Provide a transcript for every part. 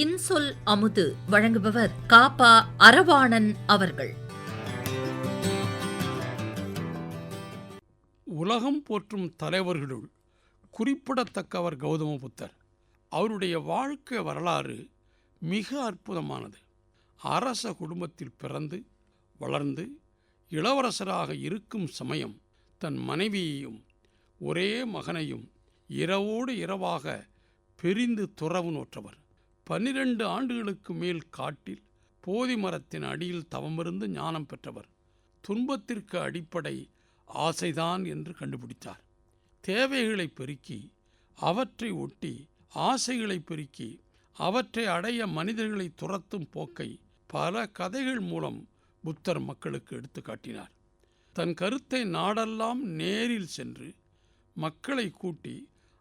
இன்சொல் அமுது வழங்குபவர் காப்பா அரவாணன் அவர்கள். உலகம் போற்றும் தலைவர்களுள் குறிப்பிடத்தக்கவர் கௌதம புத்தர் அவருடைய வாழ்க்கை வரலாறு மிக அற்புதமானது. அரச குடும்பத்தில் பிறந்து வளர்ந்து இளவரசராக இருக்கும் சமயம் தன் மனைவியையும் ஒரே மகனையும் இரவோடு இரவாக பிரிந்து துறவு நோற்றவர். பன்னிரண்டு ஆண்டுகளுக்கு மேல் காட்டில் போதி மரத்தின் அடியில் தவமிருந்து ஞானம் பெற்றவர். துன்பத்திற்கு அடிப்படை ஆசைதான் என்று கண்டுபிடித்தார். தேவைகளை பெருக்கி அவற்றை ஒட்டி ஆசைகளை பெருக்கி அவற்றை அடைய மனிதர்களை துரத்தும் போக்கை பல கதைகள் மூலம் புத்தர் மக்களுக்கு எடுத்து காட்டினார். தன் கருத்தை நாடெல்லாம் நேரில் சென்று மக்களை கூட்டி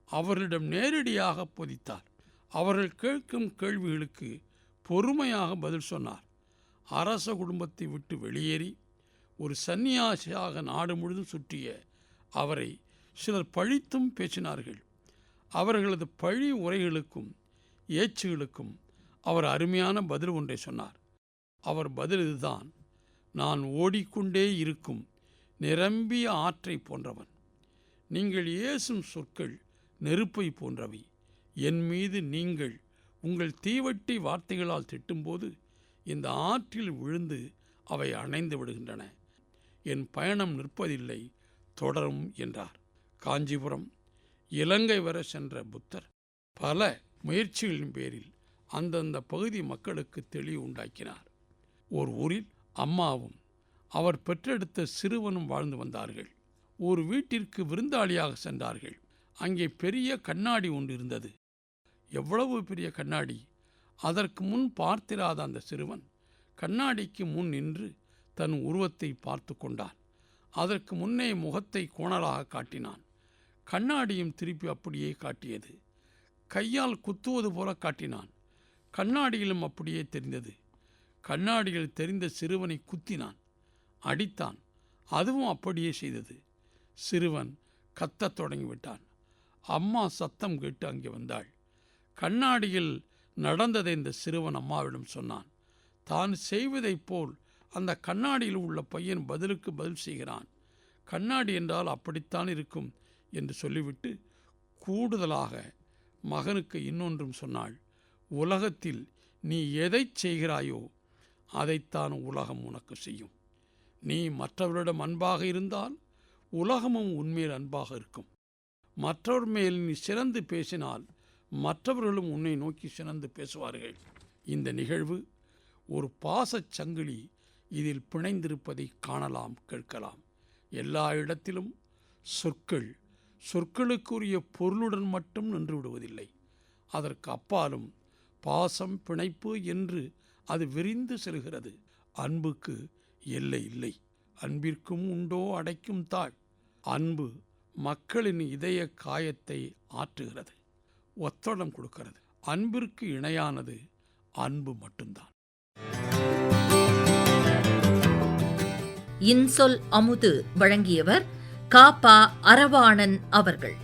அவர்களிடம் நேரடியாக பொதித்தார். அவர்கள் கேட்கும் கேள்விகளுக்கு பொறுமையாக பதில் சொன்னார். அரச குடும்பத்தை விட்டு வெளியேறி ஒரு சந்நியாசியாக நாடு முழுதும் சுற்றிய அவரை சிலர் பழித்தும் பேசினார்கள். அவர்களது பழி உரைகளுக்கும் ஏச்சுகளுக்கும் அவர் அருமையான பதில் ஒன்றை சொன்னார். அவர் பதில் இதுதான். நான் ஓடிக்கொண்டே இருக்கும் நிரம்பிய ஆற்றை போன்றவன். நீங்கள் ஏசும் சொற்கள் நெருப்பை போன்றவை. என் மீது நீங்கள் உங்கள் தீவட்டி வார்த்தைகளால் திட்டும்போது இந்த ஆற்றில் விழுந்து அவை அணைந்து விடுகின்றன. என் பயணம் நிற்பதில்லை தொடரும் என்றார். காஞ்சிபுரம் இலங்கை வர சென்ற புத்தர். பல முயற்சிகளின் பேரில் அந்தந்த பகுதி மக்களுக்கு தெளிவு உண்டாக்கினார். ஒரு ஊரில் அம்மாவும் அவர் பெற்றெடுத்த சிறுவனும் வாழ்ந்து வந்தார்கள். ஒரு வீட்டிற்கு விருந்தாளியாக சென்றார்கள். அங்கே பெரிய கண்ணாடி ஒன்று இருந்தது. எவ்வளவு பெரிய கண்ணாடி? அதற்கு முன் பார்த்திராத அந்த சிறுவன் கண்ணாடிக்கு முன் நின்று தன் உருவத்தை பார்த்து கொண்டான். அதற்கு முன்னே முகத்தை கோணலாக காட்டினான். கண்ணாடியும் திருப்பி அப்படியே காட்டியது. கையால் குத்துவது போல காட்டினான். கண்ணாடியிலும் அப்படியே தெரிந்தது. கண்ணாடியில் தெரிந்த சிறுவனை குத்தினான். அடித்தான். அதுவும் அப்படியே செய்தது. சிறுவன் கத்தத் தொடங்கிவிட்டான். அம்மா சத்தம் கேட்டு அங்கே வந்தாள். கண்ணாடியில் நடந்ததை இந்த சிறுவன் அம்மாவிடம் சொன்னான். தான் செய்வதைப் போல் அந்த கண்ணாடியில் உள்ள பையன் பதிலுக்கு பதில் செய்கிறான். கண்ணாடி என்றால் அப்படித்தான் இருக்கும் என்று சொல்லிவிட்டு கூடுதலாக மகனுக்கு இன்னொன்றும் சொன்னாள். உலகத்தில் நீ எதைச் செய்கிறாயோ அதைத்தான் உலகம் உனக்கு செய்யும். நீ மற்றவரிடம் அன்பாக இருந்தால் உலகமும் உன்மேல் அன்பாக இருக்கும். மற்றவர் மேல் நீ சிறந்து பேசினால் மற்றவர்களும் உன்னை நோக்கி சிறந்து பேசுவார்கள். இந்த நிகழ்வு ஒரு பாசச் சங்கிலி இதில் பிணைந்திருப்பதை காணலாம் கேட்கலாம். எல்லா இடத்திலும் சொற்கள் சொற்களுக்குரிய பொருளுடன் மட்டும் நின்று விடுவதில்லை. அதற்கு அப்பாலும் பாசம் பிணைப்பு என்று அது விரிந்து செல்கிறது. அன்புக்கு எல்லை இல்லை. அன்பிற்கும் உண்டோ அடைக்கும் தாழ் அன்பு மக்களின் இதய காயத்தை ஆற்றுகிறது ஒத்தடம் கொடுக்கிறது. அன்பிற்கு இணையானது அன்பு மட்டும்தான். இன்சொல் அமுது வழங்கியவர் காப்பா அரவாணன் அவர்கள்.